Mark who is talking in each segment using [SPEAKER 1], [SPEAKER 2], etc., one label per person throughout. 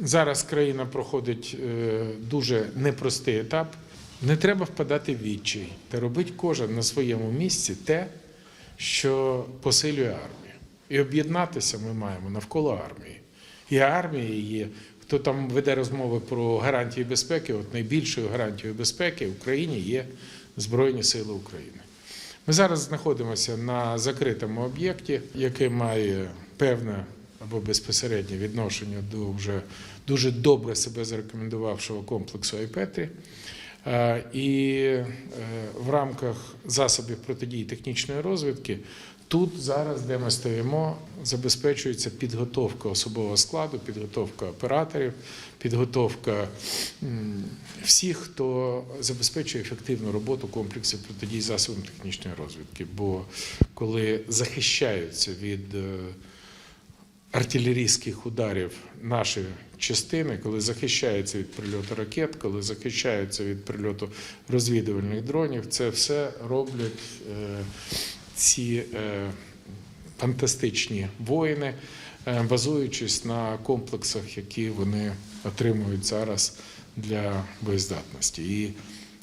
[SPEAKER 1] Зараз країна проходить е, дуже непростий етап. Не треба впадати в відчай та робить кожен на своєму місці те, що посилює армію. І об'єднатися ми маємо навколо армії. І армія є. Хто там веде розмови про гарантії безпеки, от найбільшою гарантією безпеки в Україні є Збройні Сили України. Ми зараз знаходимося на закритому об'єкті, який має певне або безпосереднє відношення до вже дуже добре себе зарекомендувавшого комплексу Айпетрі. Е, І е, в рамках засобів протидії технічної розвідки тут зараз, де ми стоїмо, забезпечується підготовка особового складу, підготовка операторів, підготовка всіх, хто забезпечує ефективну роботу комплексів протидії засобам технічної розвідки. Бо коли захищаються від е, артилерійських ударів наші частини, коли захищаються від прильоту ракет, коли захищаються від прильоту розвідувальних дронів, це все роблять е, ці е, фантастичні воїни, е, базуючись на комплексах, які вони отримують зараз для боєздатності. І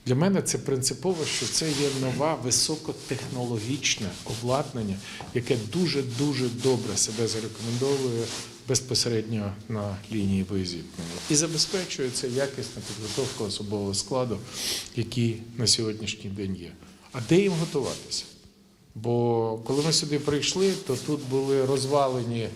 [SPEAKER 1] для мене це принципово, що це є нова високотехнологічне обладнання, яке дуже дуже добре себе зарекомендовує безпосередньо на лінії боєзіткнення і забезпечує це якісна підготовка особового складу, який на сьогоднішній день є. А де їм готуватися? Бо коли ми сюди прийшли, то тут були розвалені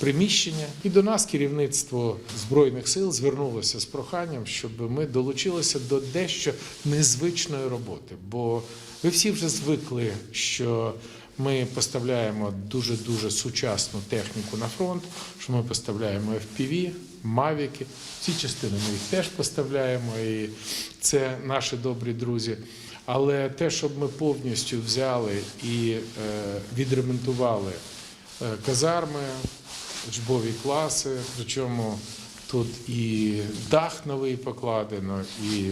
[SPEAKER 1] приміщення, і до нас керівництво збройних сил звернулося з проханням, щоб ми долучилися до дещо незвичної роботи. Бо ви всі вже звикли, що ми поставляємо дуже дуже сучасну техніку на фронт, що ми поставляємо FPV, мавіки. Ці частини ми їх теж поставляємо, і це наші добрі друзі. Але те, щоб ми повністю взяли і е, відремонтували е, казарми, учбові класи, причому тут і дах новий покладено, і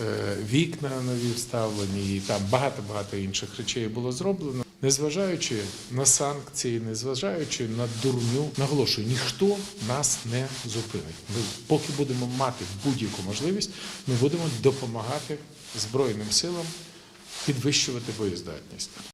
[SPEAKER 1] е, вікна нові вставлені, і там багато-багато інших речей було зроблено. Незважаючи на санкції, незважаючи на дурню, наголошую, ніхто нас не зупинить. Ми поки будемо мати будь-яку можливість, ми будемо допомагати Збройним силам підвищувати боєздатність.